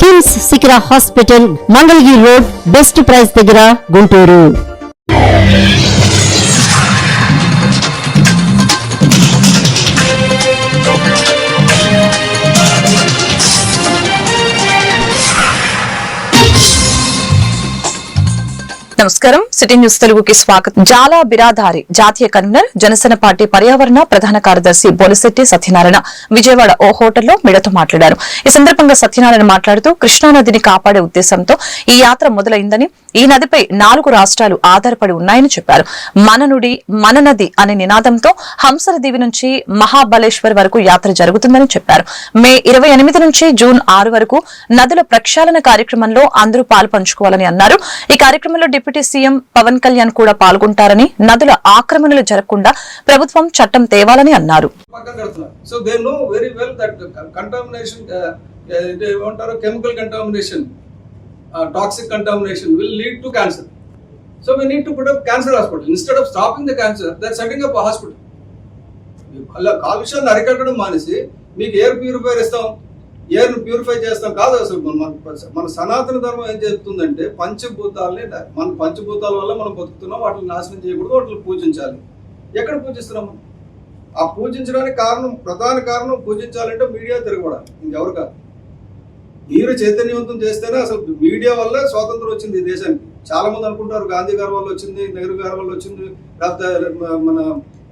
KIMS Shikhara hospital Mangalagiri road best price దగ్గర గుంటూరు. నమస్కారం. City news తెలుగుకి స్వాగతం. జాలా బిరాదారి జాతీయ కన్వీనర్ జనసేన పార్టీ పర్యావరణ ప్రధాన కార్యదర్శి బొలిశెట్టి సత్యనారాయణ విజయవాడ ఓ హోటల్లో మీడియాతో మాట్లాడారు. ఈ సందర్భంగా సత్యనారాయణ మాట్లాడుతూ కృష్ణానదిని కాపాడే ఉద్దేశంతో ఈ యాత్ర మొదలైందని ఈ నదిపై నాలుగు రాష్ట్రాలు ఆధారపడి ఉన్నాయని చెప్పారు. మననుడి మన నది అనే నినాదంతో హంసల దీవి నుంచి మహాబలేశ్వర్ వరకు యాత్ర జరుగుతుందని చెప్పారు. మే ఇరవై ఎనిమిది నుంచి జూన్ ఆరు వరకు నదుల ప్రక్షాళన కార్యక్రమంలో అందరూ పాలు పంచుకోవాలని అన్నారు. ఈ కార్యక్రమంలో డిప్యూటీ సీఎం పవన్ కళ్యాణ్ కూడా పాల్గొంటారని నదుల ఆక్రమణలు జరగకుండా ప్రభుత్వం చట్టం తేవాలని అన్నారు. So they know very well that contamination ఏమంటారు? Chemical contamination toxic contamination will lead to cancer so we need to put up cancer hospital instead of stopping the cancer that setting up hospital అలా కాలుష్యాన్ని అరికట్టడం మానేసి మీకు air purifier ఇస్తాం. ఏర్ని purify చేస్తాం కాదు అసలు. మన మన సనాతన ధర్మం ఏం చెప్తుందంటే పంచభూతాలని మన పంచభూతాల వల్ల మనం బతుకుతున్నాం వాటిని నాశనం చేయకూడదు వాటిని పూజించాలి. ఎక్కడ పూజిస్తున్నాము ఆ పూజించడానికి కారణం ప్రధాన కారణం పూజించాలంటే మీడియా తిరగబడాలి. ఇంకెవరు కాదు. మీరు చైతన్యవంతం చేస్తేనే అసలు మీడియా వల్ల స్వాతంత్రం వచ్చింది ఈ దేశానికి. చాలా మంది అనుకుంటారు గాంధీ గారి వల్ల వచ్చింది నెహ్రూ గారి వల్ల వచ్చింది లేకపోతే మన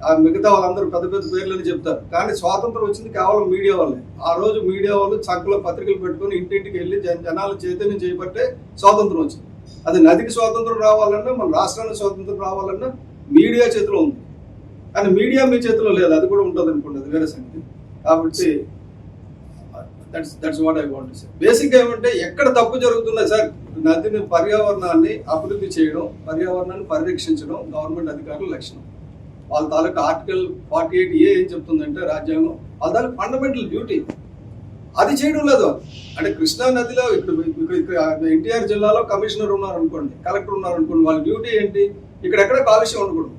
ఆ మిగతా వాళ్ళందరూ పెద్ద పెద్ద పేర్లని చెప్తారు. కానీ స్వాతంత్రం వచ్చింది కేవలం మీడియా వాళ్ళే ఆ రోజు మీడియా వాళ్ళు చక్కలో పత్రికలు పెట్టుకొని ఇంటింటికి వెళ్ళి జనాలు చైతన్యం చేయబట్టే స్వాతంత్రం వచ్చింది. అది నదికి స్వాతంత్రం రావాలన్నా మన రాష్ట్రానికి స్వాతంత్రం రావాలన్నా మీడియా చేతిలో ఉంది. కానీ మీడియా మీ చేతిలో లేదు. అది కూడా ఉంటుంది అనుకోండి. అది వేరే సంగతి. కాబట్టి that's that's what I want sir basic ఏమంటే ఎక్కడ తప్పు జరుగుతున్నా సార్ నదిని పర్యావరణాన్ని అభివృద్ధి చేయడం పర్యావరణాన్ని పరిరక్షించడం గవర్నమెంట్ అధికారుల లక్షణం వాళ్ళ తాలూకా ఆర్టికల్ ఫార్టీ ఎయిట్ ఏ ఏం చెప్తుందంటే రాజ్యాంగం వాళ్ళ తాలూకు ఫండమెంటల్ డ్యూటీ అది చేయడం లేదు. అంటే కృష్ణా నదిలో ఇక్కడ ఇక్కడ ఎన్టీఆర్ జిల్లాలో కమిషనర్ ఉన్నారు అనుకోండి కలెక్టర్ ఉన్నారు అనుకోండి వాళ్ళ డ్యూటీ ఏంటి? ఇక్కడెక్కడ కాలుష్యం ఉండకూడదు.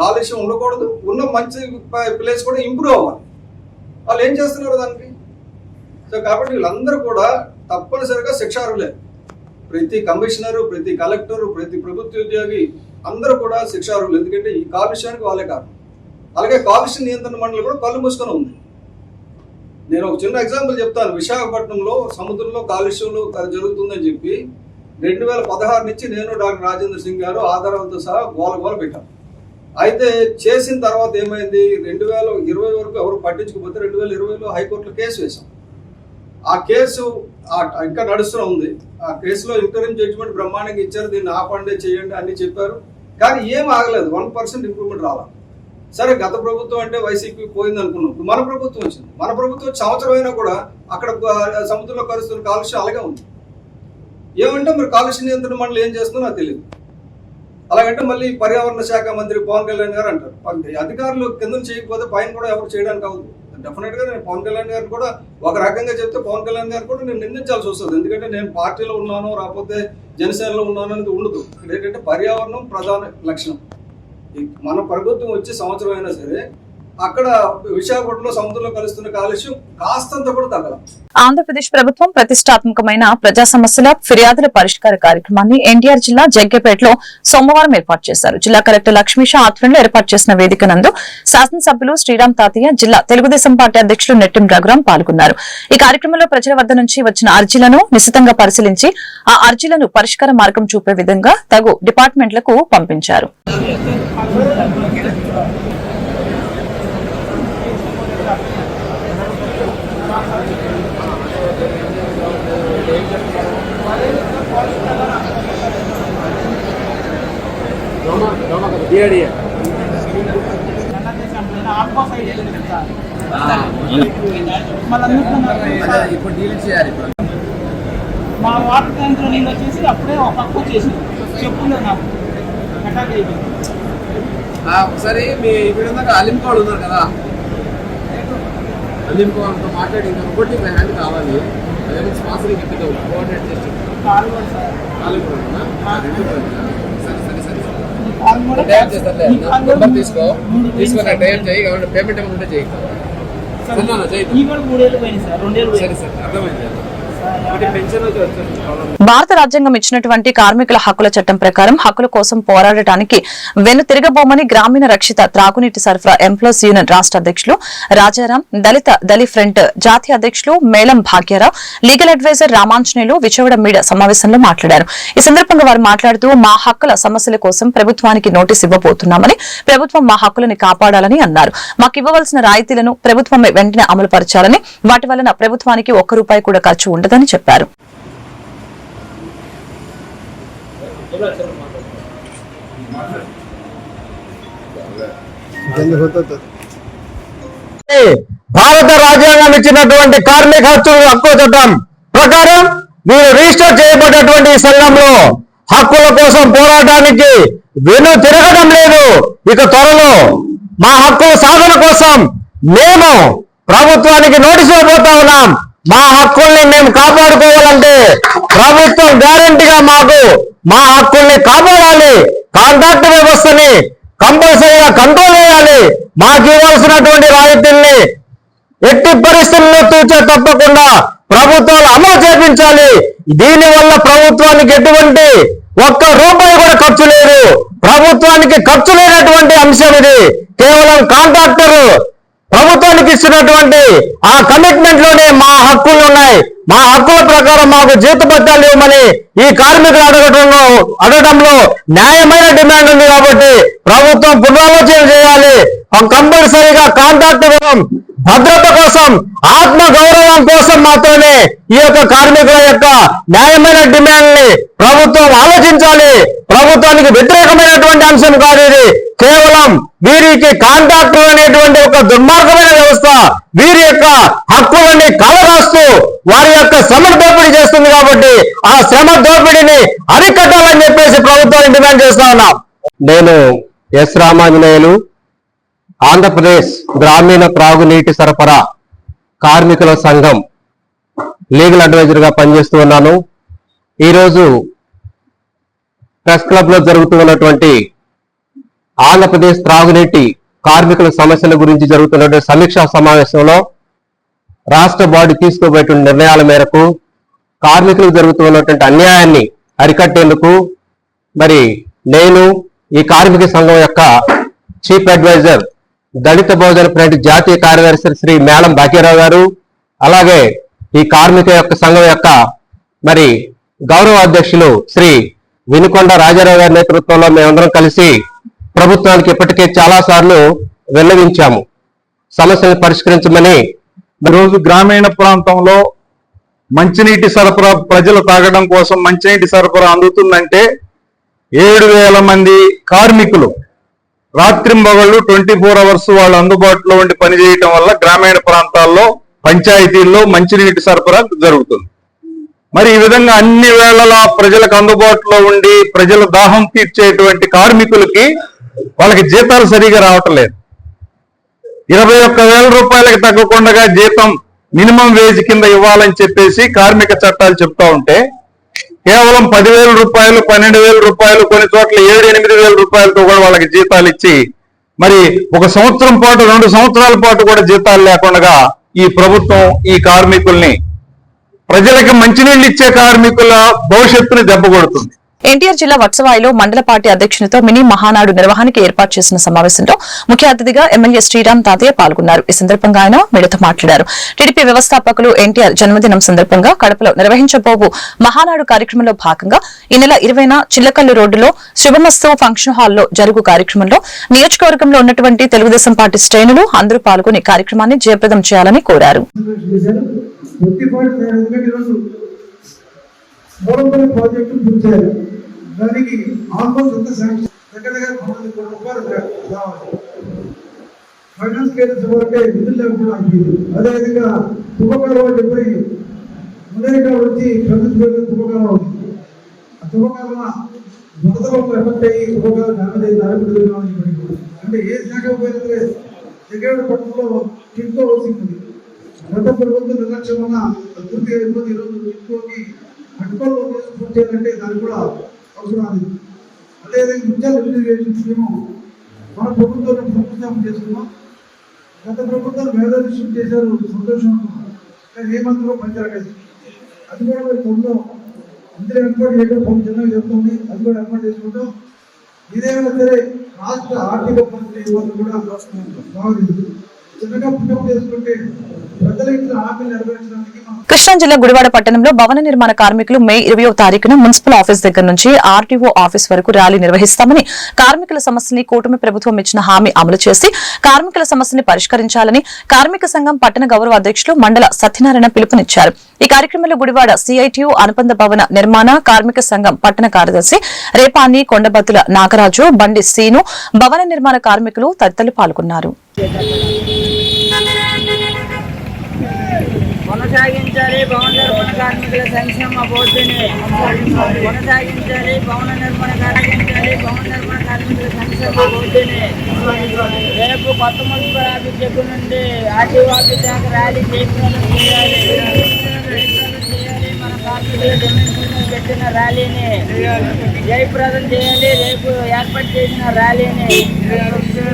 కాలుష్యం ఉండకూడదు. ఉన్న మంచి ప్లేస్ కూడా ఇంప్రూవ్ అవ్వాలి. వాళ్ళు ఏం చేస్తున్నారు దానికి? సో కాబట్టి వీళ్ళందరూ కూడా తప్పనిసరిగా శిక్షార్హులే. ప్రతి కమిషనరు ప్రతి కలెక్టరు ప్రతి ప్రభుత్వ ఉద్యోగి అందరూ కూడా శిక్షార్హులు. ఎందుకంటే ఈ కాలుష్యానికి వాళ్ళే కారణం. అలాగే కాలుష్య నియంత్రణ మండలి కూడా కళ్ళు మూసుకొని ఉంది. నేను ఒక చిన్న ఎగ్జాంపుల్ చెప్తాను. విశాఖపట్నంలో సముద్రంలో కాలుష్యంలో జరుగుతుందని చెప్పి రెండు వేల పదహారు నుంచి నేను డాక్టర్ రాజేంద్ర సింగ్ గారు ఆధారాలతో సహా గోల గోల పెట్టాను అయితే చేసిన తర్వాత ఏమైంది? రెండు వేల ఇరవై వరకు ఎవరు పట్టించుకోకపోతే రెండు వేల ఇరవైలో హైకోర్టులో కేసు వేశాం. ఆ కేసు ఇంకా నడుస్తూనే ఉంది. ఆ కేసులో ఇంటర్వ్యూ జడ్జిమెంట్ బ్రహ్మాండంగా ఇచ్చారు. దీన్ని ఆపండి చేయండి అన్ని చెప్పారు. కానీ ఏం ఆగలేదు. వన్ పర్సెంట్ ఇంప్రూవ్మెంట్ రావాలి సరే గత ప్రభుత్వం అంటే వైసీపీ పోయింది అనుకున్నాం. ఇప్పుడు మన ప్రభుత్వం వచ్చింది. మన ప్రభుత్వం సంవత్సరం అయినా కూడా అక్కడ సముద్రంలో కలుస్తున్న కాలుష్యం అలాగే ఉంది. ఏమంటే మరి కాలుష్య నియంత్రణ మండలి ఏం చేస్తుందో నాకు తెలియదు అలాగంటే మళ్ళీ పర్యావరణ శాఖ మంత్రి పవన్ కళ్యాణ్ గారు అంటారు. అధికారులు కింద చేయకపోతే పైన కూడా ఎవరు చేయడానికి అవ్వదు. డెఫినెట్గా నేను పవన్ కళ్యాణ్ గారు కూడా ఒక రకంగా చెప్తే పవన్ కళ్యాణ్ గారు కూడా నేను నిందించాల్సి వస్తుంది. ఎందుకంటే నేను పార్టీలో ఉన్నాను రాకపోతే జనసేనలో ఉన్నాను అనేది ఉండదు. ఇక్కడ ఏంటంటే పర్యావరణం ప్రధాన లక్షణం. మన ప్రభుత్వం వచ్చి సంవత్సరం అయినా సరే అక్కడ విశాఖపట్నంలో సముద్రంలో కలుస్తున్న కాలుష్యం కాస్తంత కూడా తగ్గల ఆంధ్రప్రదేశ్ ప్రభుత్వం ప్రతిష్టాత్మకమైన ప్రజా సమస్యల ఫిర్యాదుల పరిష్కార కార్యక్రమాన్ని ఎన్టీఆర్ జిల్లా జగ్గేపేటలో సోమవారం ఏర్పాటు చేశారు. జిల్లా కలెక్టర్ లక్ష్మీష ఆధ్వర్యంలో ఏర్పాటు చేసిన వేదిక నందు శాసనసభ్యులు శ్రీరామ్ తాతయ్య జిల్లా తెలుగుదేశం పార్టీ అధ్యక్షులు నెట్టిం రఘురాం పాల్గొన్నారు. ఈ కార్యక్రమంలో ప్రజల వద్ద నుంచి వచ్చిన అర్జీలను నిశితంగా పరిశీలించి ఆ అర్జీలను పరిష్కార మార్గం చూపే విధంగా తగు డిపార్ట్మెంట్లకు పంపించారు. ఇప్పుడు డీల్ చేయాలి ఇప్పుడు మా వాటర్ ట్యాంక్లో నీళ్ళు వచ్చేసి అప్పుడే ఒక పక్క వచ్చేసి చెప్పులేదు నాకు అటాక్ అయిపోయింది ఒకసారి మీ ఇప్పుడు అలిం కోడ్ ఉన్నారు కదా. అలిం కోడ్తో మాట్లాడి ఇంకా ఒకటి మీ హ్యాండ్ కావాలి. అదే స్పాన్సరింగ్ ఎప్పుడు కోఆర్డినేట్ చేసి కాలు కూడా సార్. నాలుగు కూడా రెండు టైప్ కూడా నెంబర్ తీసుకో. తీసుకొని టైప్. చేయి. పేమెంట్ ఏమైనా ఉంటే చేయి. సార్, సరే. అర్థమైంది. భారత రాజ్యాంగం ఇచ్చినటువంటి కార్మికుల హక్కుల చట్టం ప్రకారం హక్కుల కోసం పోరాడటానికి వెను తిరగబోమని గ్రామీణ రక్షిత త్రాగునీటి సరఫరా ఎంప్లాయీస్ యూనియన్ రాష్ట్ర అధ్యక్షులు రాజారాం దళిత దళి ఫ్రంట్ జాతీయ అధ్యక్షులు Melam Bhagyarao legal adviser Ramanjaneyulu Vijayawada media సమావేశంలో మాట్లాడారు. ఈ సందర్భంగా వారు మాట్లాడుతూ మా హక్కుల సమస్యల కోసం ప్రభుత్వానికి నోటీస్ ఇవ్వబోతున్నామని ప్రభుత్వం మా హక్కులను కాపాడాలని అన్నారు. మాకు ఇవ్వవలసిన రాయితీలను ప్రభుత్వమే వెంటనే అమలు పరచాలని వాటి వలన ప్రభుత్వానికి ఒక్క రూపాయి కూడా ఖర్చు ఉండదని చెప్పారు. భారత రాజ్యాంగం ఇచ్చినటువంటి కార్మిక హక్కులు హక్కు చట్టం ప్రకారం మీరు రిజిస్టర్ చేయబడినటువంటి సంఘంలో హక్కుల కోసం పోరాటానికి వెను తిరగడం లేదు. ఇక త్వరలో మా హక్కుల సాధన కోసం మేము ప్రభుత్వానికి నోటీసు పోతా ఉన్నాం. మా హక్కుల్ని మేము కాపాడుకోవాలంటే ప్రభుత్వం గ్యారంటీగా మాకు మా హక్కుల్ని కాపాడాలి. కాంట్రాక్ట్ వ్యవస్థని కంపల్సరీగా కంట్రోల్ చేయాలి. మాకు ఇవ్వాల్సినటువంటి రాయితీల్ని ఎట్టి పరిస్థితుల్లో తూచే తప్పకుండా ప్రభుత్వాలు అమలు చేపించాలి. దీని వల్ల ప్రభుత్వానికి ఎటువంటి ఒక్క రూపాయి కూడా ఖర్చు లేదు. ప్రభుత్వానికి ఖర్చు లేనటువంటి అంశం ఇది. కేవలం కాంట్రాక్టర్ ప్రభుత్వానికి ఇచ్చినటువంటి ఆ కమిట్మెంట్లోనే మా హక్కులు ఉన్నాయి. మా హక్కుల ప్రకారం మాకు జీతభత్యాలు ఇవ్వమని ఈ కార్మికులు అడగటంలో అడగడంలో న్యాయమైన డిమాండ్ ఉంది కాబట్టి ప్రభుత్వం పునరాలోచన చేయాలి. కంపల్సరీగా కాంట్రాక్ట్ భద్రత కోసం ఆత్మ గౌరవం కోసం మాత్రమే ఈ యొక్క కార్మికుల యొక్క న్యాయమైన డిమాండ్ని ప్రభుత్వం ఆలోచించాలి. ప్రభుత్వానికి వ్యతిరేకమైనటువంటి అంశం కాదు ఇది. కేవలం వీరికి కాంట్రాక్టు అనేటువంటి ఒక దుర్మార్గమైన వ్యవస్థ వీరి యొక్క హక్కులని కలరాస్తూ వారి యొక్క శ్రమ దోపిడీ చేస్తుంది కాబట్టి ఆ శ్రమ దోపిడీని అరికట్టాలని చెప్పేసి ప్రభుత్వాన్ని డిమాండ్ చేస్తా ఉన్నాం. నేను ఎస్ రామాంజనేయులు ఆంధ్రప్రదేశ్ గ్రామీణ త్రాగునీటి సరఫరా కార్మికుల సంఘం లీగల్ అడ్వైజర్గా పనిచేస్తూ ఉన్నాను. ఈరోజు ప్రెస్ క్లబ్లో జరుగుతూ ఉన్నటువంటి ఆంధ్రప్రదేశ్ త్రాగునీటి కార్మికుల సమస్యల గురించి జరుగుతున్నటువంటి సమీక్షా సమావేశంలో రాష్ట్ర బాడీ తీసుకోబోయేటువంటి నిర్ణయాల మేరకు కార్మికులకు జరుగుతున్నటువంటి అన్యాయాన్ని అరికట్టేందుకు మరి నేను ఈ కార్మిక సంఘం యొక్క chief adviser Dalita Bahujana front జాతీయ కార్యదర్శి శ్రీ మేళం భాగ్యరావు గారు అలాగే ఈ కార్మిక యొక్క సంఘం యొక్క మరి గౌరవ అధ్యక్షులు శ్రీ వినుకొండ రాజారావు గారి నేతృత్వంలో మేమందరం కలిసి ప్రభుత్వానికి ఇప్పటికే చాలా సార్లు విన్నవించాము. సమస్యను పరిష్కరించమని రోజు గ్రామీణ ప్రాంతంలో మంచినీటి సరఫరా ప్రజలు తాగడం కోసం మంచినీటి సరఫరా అందుతుందంటే ఏడు వేల మంది కార్మికులు రాత్రింబగళ్ళు ట్వంటీ ఫోర్ అవర్స్ వాళ్ళు అందుబాటులో ఉండి పనిచేయటం వల్ల గ్రామీణ ప్రాంతాల్లో పంచాయతీల్లో మంచినీటి సరఫరా జరుగుతుంది. మరి ఈ విధంగా అన్ని వేళలా ప్రజలకు అందుబాటులో ఉండి ప్రజల దాహం తీర్చేటువంటి కార్మికులకి వాళ్ళకి జీతాలు సరిగా రావటం లేదు ఇరవై ఒక్క వేల రూపాయలకి తగ్గకుండా జీతం మినిమం వేజ్ కింద ఇవ్వాలని చెప్పేసి కార్మిక చట్టాలు చెప్తా ఉంటే కేవలం పదివేల రూపాయలు పన్నెండు వేల రూపాయలు కొన్ని చోట్ల ఏడు ఎనిమిది వేల రూపాయలతో కూడా వాళ్ళకి జీతాలు ఇచ్చి మరి ఒక సంవత్సరం పాటు రెండు సంవత్సరాల పాటు కూడా జీతాలు లేకుండా ఈ ప్రభుత్వం ఈ కార్మికుల్ని ప్రజలకు మంచినీళ్ళు ఇచ్చే కార్మికుల భవిష్యత్తుని దెబ్బ కొడుతుంది. ఎన్టీఆర్ జిల్లా వత్సవాయిలో మండల పార్టీ అధ్యక్షునితో మినీ మహానాడు నిర్వహణకి ఏర్పాటు చేసిన సమావేశంలో ముఖ్య అతిథిగా ఎమ్మెల్యే శ్రీరామ్ తాతయ్య పాల్గొన్నారు. ఈ సందర్భంగా ఆయన మీడియాతో మాట్లాడారు. టీడీపీ వ్యవస్థాపకులు ఎన్టీఆర్ జన్మదినం సందర్భంగా కడపలో నిర్వహించబోవు మహానాడు కార్యక్రమంలో భాగంగా ఈ నెల ఇరవైన చిల్లకల్లు రోడ్డులో శుభమస్తు ఫంక్షన్ హాల్లో జరుగు కార్యక్రమంలో నియోజకవర్గంలో ఉన్నటువంటి తెలుగుదేశం పార్టీ శ్రేణులు అందరూ పాల్గొని కార్యక్రమాన్ని జయప్రదం చేయాలని కోరారు చేశారు ప్రతి పాయింట్ నేను ఎందుకంటే ఈరోజు మూలంపల్లి ప్రాజెక్టు పూర్తి చేయాలి. దానికి ఆల్మోస్ట్ అంత శాంక్షన్ దగ్గర దగ్గర పన్నెండు కోట్ల రూపాయలు కావాలి. ఫైనాన్స్ కేంద్ర వరకే నిధులు లేకుండా ఆగిపోయింది. అదేవిధంగా తుమ్మకాలం అని చెప్పి మునేగా వచ్చి ప్రజలు పేరు తుమ్మకాలం ఉంది. ఆ తుమ్మకాలం వరదలో ఎఫెక్ట్ అయ్యి తుమ్మకాలం డ్యామేజ్ అయ్యి దారిపడి అంటే ఏ శాఖ పోయినట్లే జగేడు పట్టణంలో టింకో వస్తుంది గత ప్రభుత్వం నిర్లక్ష్యం వల్ల పూర్తిగా అయిపోతే ఈరోజు టింకోకి అడ్డుకోలు పూర్తి చేయాలంటే దానికి కూడా అవసరం లేదు. అదేవిధంగా ముత్యాల ఇరిగేషన్ స్కీమ్ మన ప్రభుత్వం శంకుస్థాపన చేసుకున్నాం. గత ప్రభుత్వం మేధావిషయం చేశారు సంతోషం కానీ ఏ మంత్రిలో పనిచేయలేదు అది కూడా మరి త్వరలో అందరూ ఏర్పాటు చేయడం కొంచెం చిన్నగా చెప్తుంది అది కూడా ఏర్పాటు చేసుకుంటాం. ఇదేమైనా సరే రాష్ట్ర ఆర్థిక పరిస్థితి కూడా బాగుంది. చిన్నగా చేసుకుంటే హామీలు నెరవేర్చడానికి కృష్ణా జిల్లా గుడివాడ పట్టణంలో భవన నిర్మాణ కార్మికులు మే ఇరవయో తారీఖున మున్సిపల్ ఆఫీస్ దగ్గర నుంచి ఆర్టీఓ ఆఫీస్ వరకు ర్యాలీ నిర్వహిస్తామని కార్మికుల సమస్యని కూటమి ప్రభుత్వం ఇచ్చిన హామీ అమలు చేసి కార్మికుల సమస్యని పరిష్కరించాలని కార్మిక సంఘం పట్టణ గౌరవ అధ్యక్షులు మండల సత్యనారాయణ పిలుపునిచ్చారు. ఈ కార్యక్రమంలో గుడివాడ సిఐటియు అనుబంధ భవన నిర్మాణ కార్మిక సంఘం పట్టణ కార్యదర్శి రేపాని కొండబత్తుల నాగరాజు బండి సీను భవన నిర్మాణ కార్మికులు తదితరులు పాల్గొన్నారు. కొనసాగించాలి భవన నిర్మాణ కార్మికుల సంక్షేమ బోర్డుని కొనసాగించాలి భవన నిర్మాణ కార్మించాలి భవన నిర్మాణ కార్మికుల సంక్షేమ బోర్డుని రేపు కొత్త మున్సిపల్ ఆఫీస్ దగ్గర నుండి ఆర్టీఓ ఆఫీస్ దాకా ర్యాలీ చేయాలి. చేయాలి మన కార్మికుల డిమాండ్స్ పెట్టిన ర్యాలీని జయప్రదం చేయాలి రేపు ఏర్పాటు చేసిన ర్యాలీని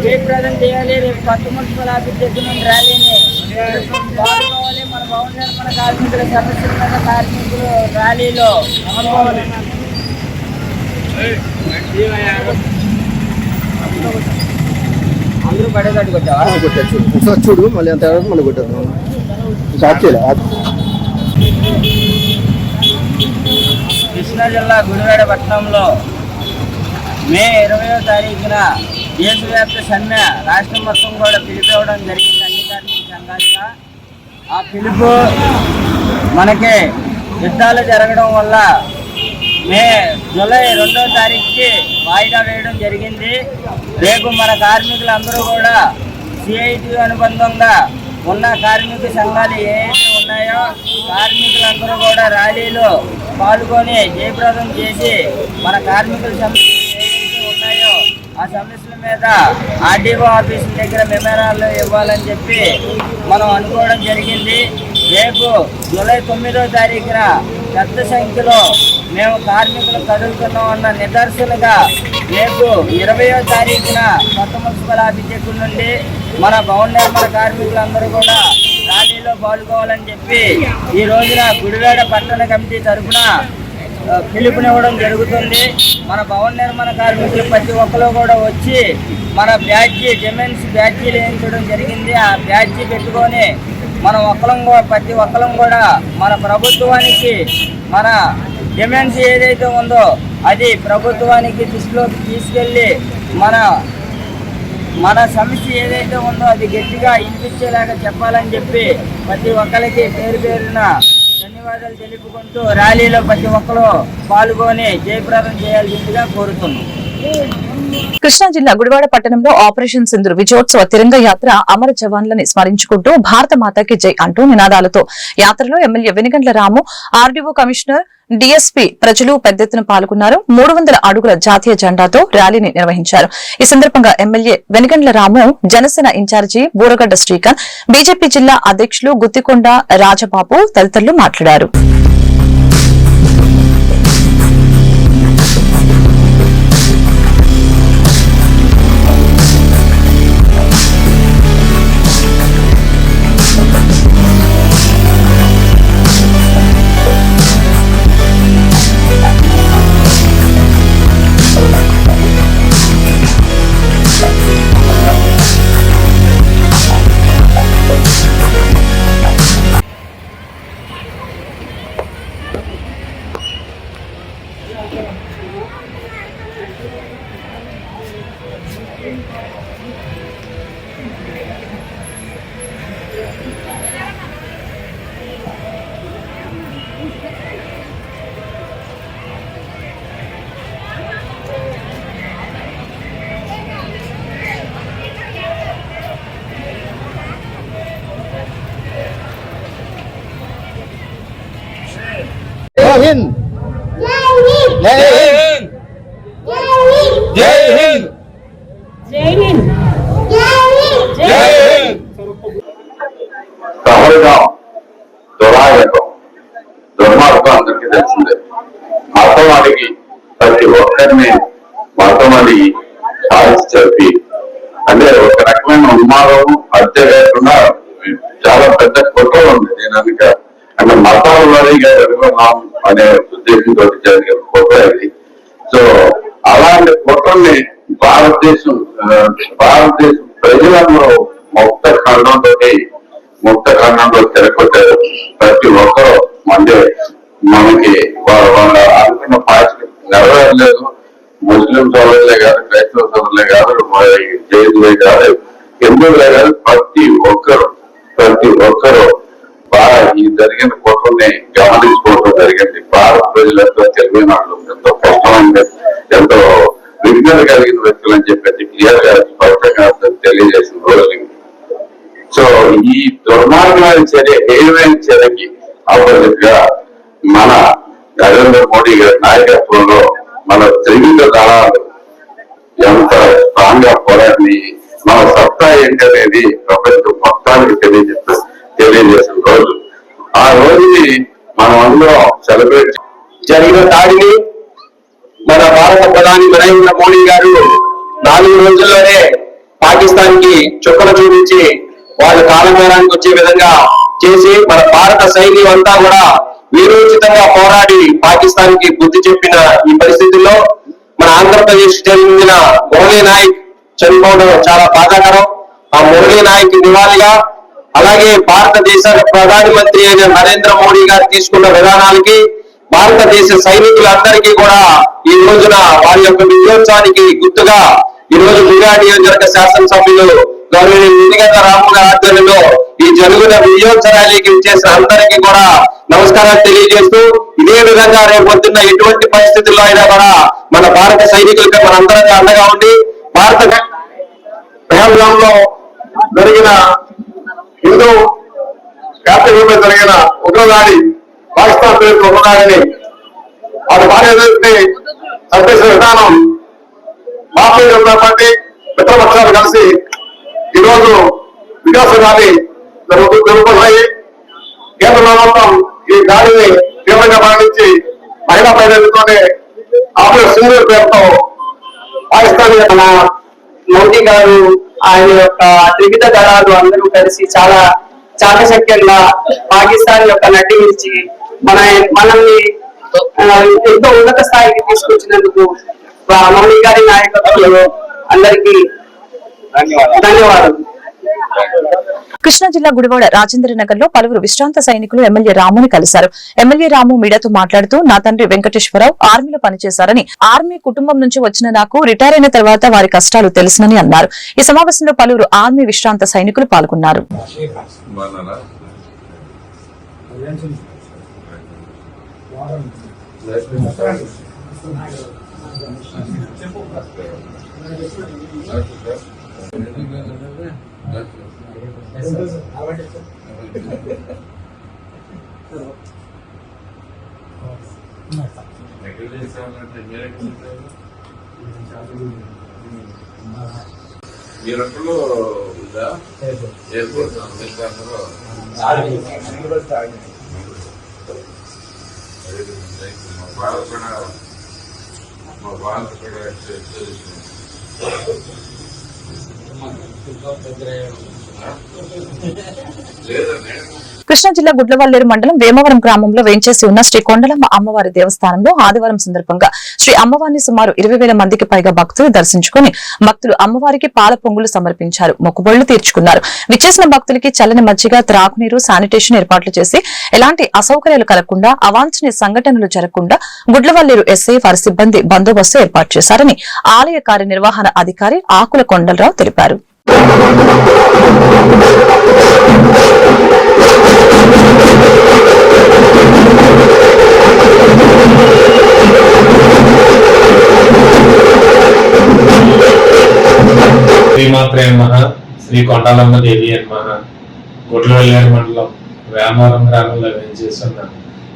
జయప్రదం చేయాలి రేపు కొత్త మున్సిపల్ ఆఫీస్ దగ్గర నుండి ర్యాలీని పాల్గొవాలి మన భవన నిర్మాణ కార్మికుల సమస్యల మీద కార్మికులు ర్యాలీలో అందరూ పడేటట్టు కొట్టావా ఒకసారి చూడు మళ్ళీ అంత మళ్ళీ స్టార్ట్ చేయలే కృష్ణా జిల్లా గుడివాడ పట్టణంలో మే ఇరవయో తారీఖున దేశవ్యాప్త సమ్మె రాష్ట్రం మొత్తం కూడా పిలిపివ్వడం జరిగింది అన్ని కార్మిక సంఘాలుగా ఆ పిలుపు మనకి యుద్ధాలు జరగడం వల్ల మే జూలై రెండో తారీఖుకి వాయిదా వేయడం జరిగింది. రేపు మన కార్మికులందరూ కూడా సిఐటి అనుబంధంగా ఉన్న కార్మిక సంఘాలు ఏవైతే ఉన్నాయో కార్మికులందరూ కూడా ర్యాలీలో పాల్గొని జయప్రదం చేసి మన కార్మికుల సంఘ ఆ సమస్యల మీద ఆర్డీఓ ఆఫీస్ దగ్గర మెమరాలు ఇవ్వాలని చెప్పి మనం అనుకోవడం జరిగింది. రేపు జూలై తొమ్మిదో తారీఖున పెద్ద సంఖ్యలో మేము కార్మికులు కదులుతున్నాం అన్న నిదర్శనగా రేపు ఇరవయో తారీఖున కొత్త మున్సిపల్ ఆఫీస్ దగ్గర నుండి మన భవన నిర్మాణ కార్మికులందరూ కూడా ర్యాలీలో పాల్గొవాలని చెప్పి ఈ రోజున గుడివేడ పట్టణ కమిటీ తరఫున పిలుపునివ్వడం జరుగుతుంది. మన భవన నిర్మాణ కార్మికులు ప్రతి ఒక్కరు కూడా వచ్చి మన బ్యాడ్జీ డిమెన్స్ బ్యాడ్జీలు వేయించడం జరిగింది. ఆ బ్యాడ్జీ పెట్టుకొని మన ఒక్కలం కూడా ప్రతి ఒక్కరం కూడా మన ప్రభుత్వానికి మన డిమెన్స్ ఏదైతే ఉందో అది ప్రభుత్వానికి దృష్టిలోకి తీసుకెళ్ళి మన మన సమస్య ఏదైతే ఉందో అది గట్టిగా వినిపించేలాగా చెప్పాలని చెప్పి ప్రతి ఒక్కరికి పేరు పేరున ధన్యవాదాలు తెలుపుకుంటూ ర్యాలీలో ప్రతి ఒక్కరు పాల్గొని జయప్రదం చేయాల్సిందిగా కోరుతున్నాం. కృష్ణా జిల్లా గుడివాడ పట్టణంలో ఆపరేషన్ సింధు విజయోత్సవ తిరంగ యాత్ర అమర జవాన్లని స్మరించుకుంటూ భారత మాతాకి జై అంటూ నినాదాలతో యాత్రలో MLA Venigandla Ramu RDO commissioner DSP ప్రజలు పెద్ద ఎత్తున పాల్గొన్నారు. మూడు వందల అడుగుల జాతీయ జెండాతో ర్యాలీని నిర్వహించారు. ఈ సందర్భంగా MLA Venigandla Ramu Janasena incharge Buragadda Srikanth BJP జిల్లా అధ్యక్షులు గుత్తికొండ రాజబాబు తదితరులు మాట్లాడారు. వారీగా అనే ఉద్దేశంతో జరిగే కుట్ర ఇది. సో అలాంటి కుట్రని భారతదేశం ఆ, భారతదేశం ప్రజలందరూ ముక్త ఖండంతో ముక్త ఖండంలో తిరగొట్టారు ప్రతి ఒక్కరూ అంటే మనకి వాళ్ళ వాళ్ళ అనుకున్న పార్టీ నెరవేరలేదు. ముస్లిం సోదరులే కాదు క్రైస్తవ సోదరులే కాదు జైదులే కాదు హిందువులే కాదు ప్రతి ఒక్కరు ప్రతి ఒక్కరు బాగా ఈ జరిగిన కుట్రని గమనించుకోవడం జరిగింది. భారత ప్రజలంతా తెలివైన వాళ్ళు. ఎంతో కష్టమైన ఎంతో విఘ్నత కలిగిన వ్యక్తులు అని చెప్పేసి క్లియర్గా స్పష్టంగా తెలియజేసిన రోజు సో ఈ దుర్మార్గమైన చర్య ఏమైనా చర్యకి ఆపోజిట్గా మన నరేంద్ర మోడీ గారి నాయకత్వంలో మన త్రివిధ దళాలు ఎంత స్ట్రాంగ్గా పోరాడి మన సత్తా ఏంటనేది ప్రపంచం మొత్తానికి తెలియజేస్తుంది. తెలియజేసిన రోజు. ఆ రోజుని మనం అందరం సెలబ్రేట్ జరిగిన దాడిని మన భారత ప్రధాని నరేంద్ర మోడీ గారు నాలుగు రోజుల్లోనే పాకిస్తాన్కి చుక్కలు చూపించి వాళ్ళు కాలమేరానికి వచ్చే విధంగా చేసి మన భారత సైన్యం అంతా కూడా వీరోచితంగా పోరాడి పాకిస్తాన్కి బుద్ధి చెప్పిన ఈ పరిస్థితుల్లో మన ఆంధ్రప్రదేశ్ చెందిన మురళీ నాయక్ చనిపోవడం చాలా బాధాకరం. ఆ మురళీ నాయక్ నివాళిగా అలాగే భారతదేశ ప్రధానమంత్రి అయిన నరేంద్ర మోడీ గారు తీసుకున్న విధానాలకి భారతదేశ సైనికులందరికీ కూడా ఈ రోజున వారి యొక్క విజయోత్సవానికి గుర్తుగా ఈ రోజు గుడిగా నియోజకవర్గ శాసనసభ్యులు గౌరవ నిధిగత రాము గారి ఆధ్వర్యంలో ఈ జరుగున విజయోత్సవ ర్యాలీకి చేసిన అందరికీ కూడా నమస్కారాలు తెలియజేస్తూ ఇదే విధంగా రేపు పొద్దున్న ఎటువంటి పరిస్థితుల్లో అయినా కూడా మన భారత సైనికులకి మనందరం అండగా ఉండి భారత పహల్గాంలో జరిగిన హిందూ యాత్రికుల జరిగిన ఉగ్రదాడి పాకిస్తాన్ పేరు ఉగ్రదాడిని వారి భార్యని చంపేసిన విధానం భారతీయ జనతా పార్టీ మిత్రపక్షాలు కలిసి ఈరోజు వికాసగాన్ని జరుగు జరుగుతున్నాయి కేంద్ర ప్రభుత్వం ఈ దాడిని తీవ్రంగా మరణించి మహిళా ప్రజలతోనే ఆపరేషన్ సింధూర్ పేరుతో పాకిస్తాన్ మోదీ గారు ఆయన యొక్క త్రివిధ దళాలు అందరూ కలిసి చాలా చాకచక్యంగా పాకిస్తాన్ యొక్క నటించి మన మనల్ని ఎంతో ఉన్నత స్థాయికి తీసుకొచ్చినందుకు మోడీ గారి నాయకత్వంలో అందరికీ ధన్యవాదాలు. కృష్ణా జిల్లా గుడివాడ రాజేంద్ర నగర్లో పలువురు విశ్రాంత సైనికులు ఎమ్మెల్యే రాముని కలిశారు. ఎమ్మెల్యే రాము మీడియాతో మాట్లాడుతూ నా తండ్రి వెంకటేశ్వరరావు ఆర్మీలో పనిచేశారని ఆర్మీ కుటుంబం నుంచి వచ్చిన నాకు రిటైర్ అయిన తర్వాత వారి కష్టాలు తెలుసునని అన్నారు. ఈ సమావేశంలో పలువురు ఆర్మీ విశ్రాంత సైనికులు పాల్గొన్నారు. మీరంటలో ఉందా ఎయిర్పోర్ట్ అందరూ మా బాధ కూడా మా బాధ కూడా లేదండి కృష్ణా జిల్లా గుడ్లవల్లేరు మండలం వేమవరం గ్రామంలో వేంచేసి ఉన్న శ్రీ కొండలమ్మ అమ్మవారి దేవస్థానంలో ఆదివారం సందర్భంగా శ్రీ అమ్మవారిని సుమారు ఇరవై వేల మందికి పైగా భక్తులు దర్శించుకుని భక్తులు అమ్మవారికి పాల పొంగులు సమర్పించారు. మొక్కుబళ్ళు తీర్చుకున్నారు. విచ్చేసిన భక్తులకి చల్లని మజ్జిగ త్రాగునీరు శానిటేషన్ ఏర్పాట్లు చేసి ఎలాంటి అసౌకర్యాలు కలగకుండా అవాంఛనీయ సంఘటనలు జరగకుండా గుడ్లవల్లేరు ఎస్ఐ వారి సిబ్బంది బందోబస్తు ఏర్పాటు చేశారని ఆలయ కార్యనిర్వహణ అధికారి ఆకుల కొండలరావు తెలిపారు. శ్రీమాత్రే నమః. శ్రీ కొండాలమ్మ దేవి నమః. గుడ్లవల్లేరు మండలం వేమవరం గ్రామంలో వేంచేస్తున్న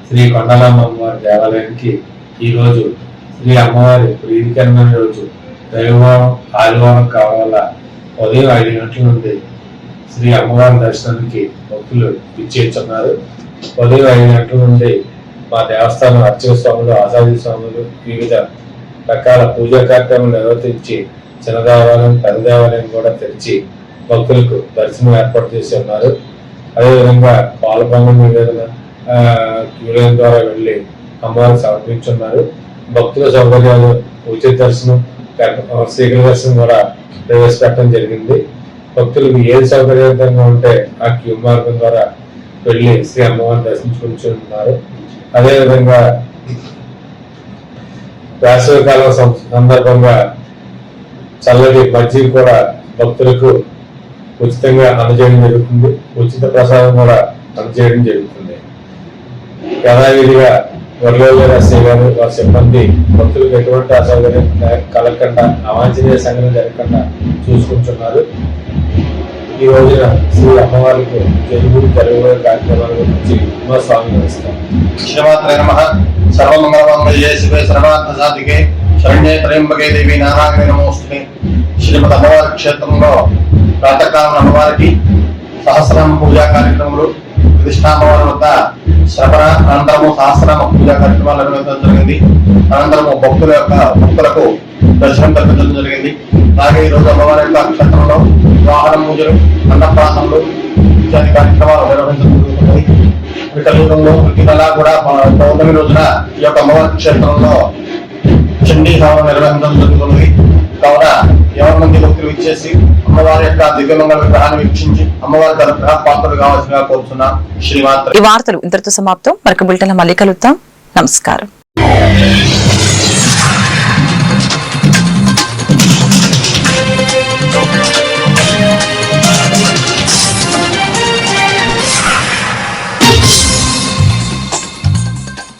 శ్రీ కొండలమ్మ అమ్మవారి దేవాలయానికి ఈ రోజు శ్రీ అమ్మవారి ప్రీతికరమైన రోజు. రవివారం ఆదివారం కావాల? ఉదయం ఐదు గంటల నుండి శ్రీ అమ్మవారి దర్శనానికి భక్తులు ఇచ్చేస్తున్నారు ఉదయం ఐదు గంటల నుండి మా దేవస్థానం అర్చక స్వాములు ఆచార్య స్వాములు వివిధ రకాల పూజా కార్యక్రమాలు నిర్వర్తించి చిన్న దేవాలయం పెద్ద దేవాలయం కూడా తెరిచి భక్తులకు దర్శనం ఏర్పాటు చేసి ఉన్నారు. అదేవిధంగా పాలపంగం నివేదన క్యూలైన్ ద్వారా వెళ్ళి అమ్మవారికి సమర్పించున్నారు భక్తుల సౌకర్యాలు ఉచిత దర్శనం శ్రీకృష్ణ దర్శనం కూడా ప్రవేశపెట్టడం జరిగింది. భక్తులకు ఏది సౌకర్యవంతంగా ఉంటే ఆ క్యూ మార్గం ద్వారా వెళ్ళి శ్రీ అమ్మవారిని దర్శించుకుంటున్నారు అదేవిధంగా వేసవికాలం కాలం సందర్భంగా చల్లటి మజ్జిగ కూడా భక్తులకు ఉచితంగా అందజేయడం జరుగుతుంది. ఉచిత ప్రసాదం కూడా అందజేయడం జరుగుతుంది. యథావిధిగా వరలోజు ఎస్ఐ గారు వారి సిబ్బంది భక్తులకు ఎటువంటి అసౌకర్యం కలగకుండా అవాంఛనీయ సంఘటన జరగకుండా చూసుకుంటున్నారు. ఈ రోజున శ్రీ అమ్మవారికి తెలుగు తెలుగు కార్యక్రమాల గురించి మా స్వామి నమస్కారం శ్రీమాత్ర నమ. సర్వమంగళమంగళే శివే సర్వార్థ సాధికే. శరణ్యే త్రయంబకే దేవి నారాయణ నమోస్తుని శ్రీమద్ అమ్మవారి క్షేత్రంలో ప్రాతకాలం అమ్మవారికి సహస్రం పూజా కార్యక్రమాలు ప్రతిష్టామ్మవారి వద్ద శ్రవణ అనంతరము సహస్రనామ పూజా కార్యక్రమాలు నిర్వహించడం జరిగింది. అనంతరము భక్తుల యొక్క భక్తులకు దర్శనం కల్పించడం జరిగింది. అలాగే ఈ రోజు అమ్మవారి యొక్క క్షేత్రంలో వాహన పూజలు అన్నప్రాసనలు ఇత్యాది కార్యక్రమాలు నిర్వహించడం జరుగుతుంది ఈ కలియుగంలో ప్రతి నెలా కూడా మన పౌర్ణమి రోజున ఈ యొక్క అమ్మవారి క్షేత్రంలో చండీ హోమం నిర్వహించడం జరుగుతుంది. కావున యవనమంది భక్తులు ఇచ్చేసి అమ్మవారి యొక్క దివ్యమంగళ విగ్రహాన్ని వీక్షించి అమ్మవారి తన గ్రహ పాత్రలు కావాల్సిందిగా కోరుతున్నా శ్రీమాత్ర ఈ వార్తలు ఇంతటితో సమాప్తం. మరొక బిల్టన్ మళ్ళీ కలుద్దాం. నమస్కారం.